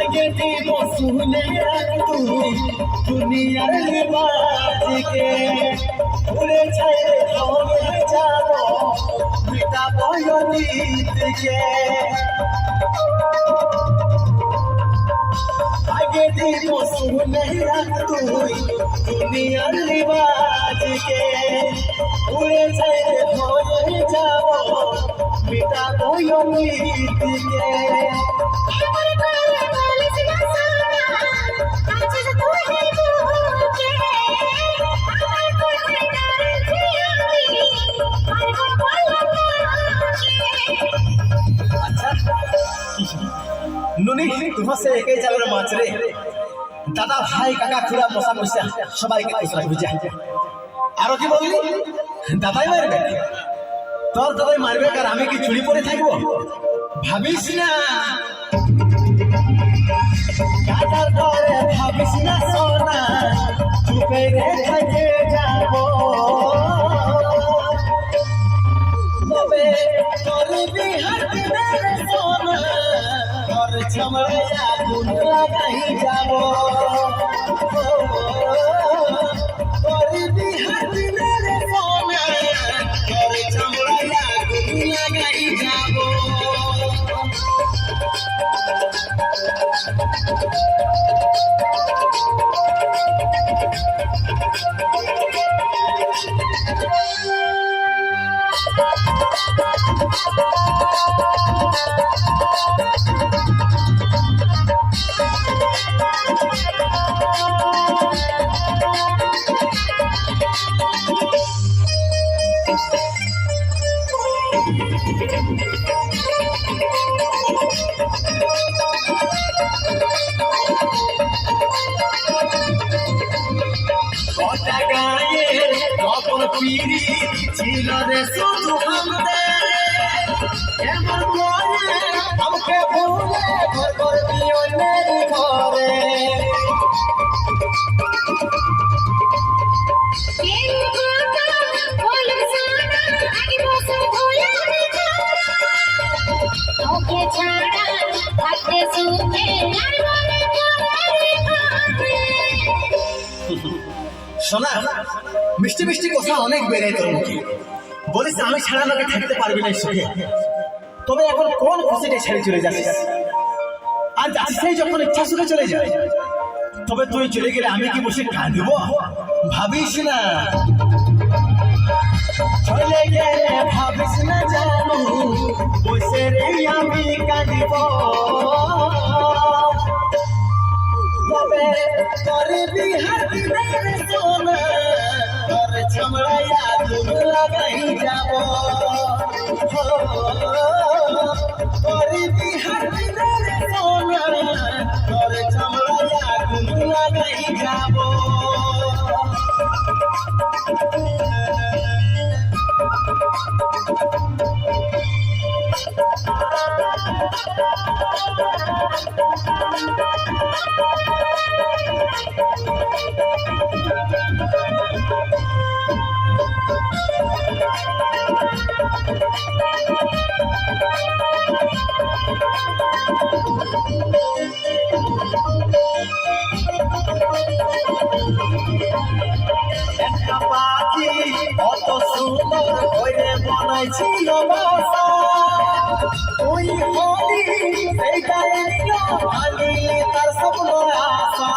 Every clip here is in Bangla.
আগে দিব শুনে তুই দুনিয়ার বাজকে উড়ে ছাড়ে হয়ে যাব মিটা বয়নিতকে আগে দিব শুনে তুই দুনিয়ার বাজকে উড়ে ছাড়ে হয়ে যাব মিটা বয়নিতকে এমন করে বলিস না সোনা আজ তো হে বুকে আমার কোথায় দাঁড়িয়েছি আমি আর বলব নুনি, তোমার সে একাই যাবে মাছ রে। দাদা, ভাই, কাকা, খুড়া, মশা মশা, সবাইকে খুশ রাখবি যা আরও কি বললি? দাদাই মারবে? তোর দাদাই মারবে আর আমি কি চুরি পরে থাকব? ভাবিস না? কাটার পরে ভাবিস না সোনা? চুপে রে থেকে যাব। তবে হাত সোনা। ছামড়ে আগুন লাগাই যাব। কটা পিড়ি ছিল রে শুধু আমাদের। এমন করে আমাকে ভুলে ঘর করবি অন্যের ঘরে। ছাড়া থাকতে সুখে আর বলে শোনা, মিষ্টি মিষ্টি কথা অনেক বেড়ে তোর মুখে। বলিস আমি ছাড়া আমাকে থাকতে পারবি না সুখে। তবে এখন কোন খুশিতে ছেড়ে চলে যাচ্ছিস? আর যাচ্ছিস যখন ইচ্ছা সুখে চলে যায়। তবে তুই চলে গেলে আমি কি বসে কাঁদব? ভাবিস না। চলে গেলে ভাবিস না জানু বসে রে আমি কাঁদিব। ছামড়ায় আগুন লাগাই যাব করবি হাত সোনা তোর ছামড়ায় আগুন লাগাই যাব একটা পাখি বানাইছিল বাসা হলি সেইটা এলো তার স্বপ্ন আশা।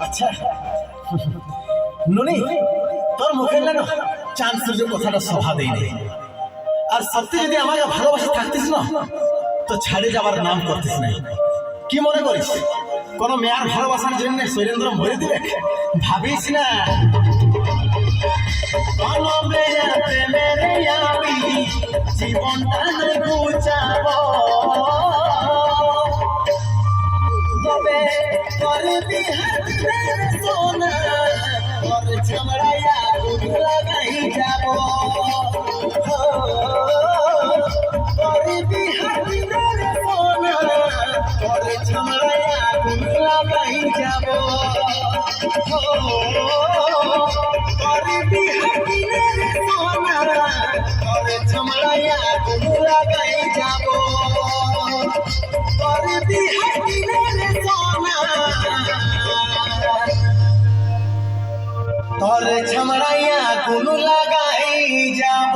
আচ্ছা। আমাকে নাম করতিস কি মনে করিস? কোন মেয়ার ভালোবাসার জন্য শৈলেন্দ্র মরে দিবে? ভাবিস না? জীবনটা তোর বিহার সোনা তোর ঝামড়াইয়া গুণ লাগাই যাব। তোর বিহার সোনা তোর ঝামড়াইয়া গুণ লাগাই যাব। লাগাই তোর ছামড়াইয়া কোন লাগাই যাব।